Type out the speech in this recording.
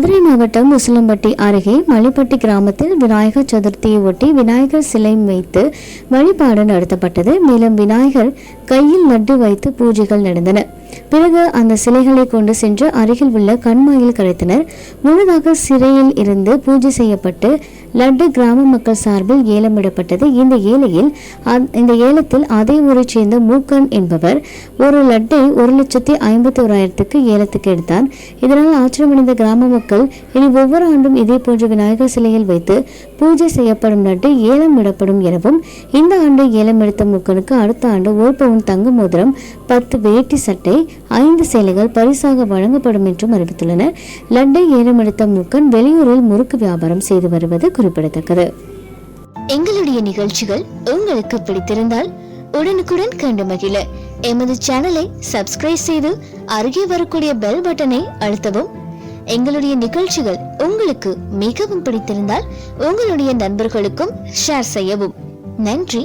மதுரை மாவட்டம் உசிலம்பட்டி அருகே மலிப்பட்டி கிராமத்தில் விநாயகர் சதுர்த்தியை ஒட்டி விநாயகர் சிலை வைத்து வழிபாடு நடத்தப்பட்டது. மேலும் விநாயகர் கையில் லட்டு வைத்து பூஜைகள் நடந்தன. பிறகு அந்த சிலைகளை கொண்டு சென்று அருகில் உள்ள கண்மாயில் கரைத்தனர். முன்னதாக சிறையில் இருந்து பூஜை செய்யப்பட்டு லட்டு கிராம மக்கள் சார்பில் ஏலமிடப்பட்டது இந்த ஏழையில் இந்த ஏலத்தில் அதே ஊரைச் சேர்ந்த மூக்கன் என்பவர் ஒரு லட்டை ஒரு லட்சத்தி ஐம்பத்தி ஓராயிரத்துக்கு ஏலத்துக்கு எடுத்தார் இதனால் ஆச்சரியமடைந்த கிராம மக்கள் இனி ஒவ்வொரு ஆண்டும் இதே போன்ற விநாயகர் சிலையில் வைத்து பூஜை செய்யப்படும் லட்டு ஏலம் விடப்படும் எனவும் இந்த ஆண்டு ஏலம் எடுத்த மூக்கனுக்கு அடுத்த ஆண்டு ஒரு பவுன் தங்க மோதிரம் பத்து வேட்டி சட்டை ஐந்து சேலைகள் பரிசாக வழங்கப்படும் என்றும் அறிவித்துள்ளனர். லண்டை ஏலமெடுத்த மூக்கன் வெளியூரில் முறுக்கு வியாபாரம் செய்து வருவது குறிப்பிடத்தக்கது. எங்களுடைய நிகழ்ச்சிகள் உங்களுக்கு பிடித்திருந்தால் உடனுக்குடன் கண்டு மகிழ. எமது சேனலை சப்ஸ்கிரைப் செய்து அருகே வரக்கூடிய பெல் பட்டனை அழுத்தவும். எங்களுடைய நிகழ்ச்சிகள் உங்களுக்கு மிகவும் பிடித்திருந்தால் உங்களுடைய நண்பர்களுக்கும் ஷேர் செய்யவும். நன்றி.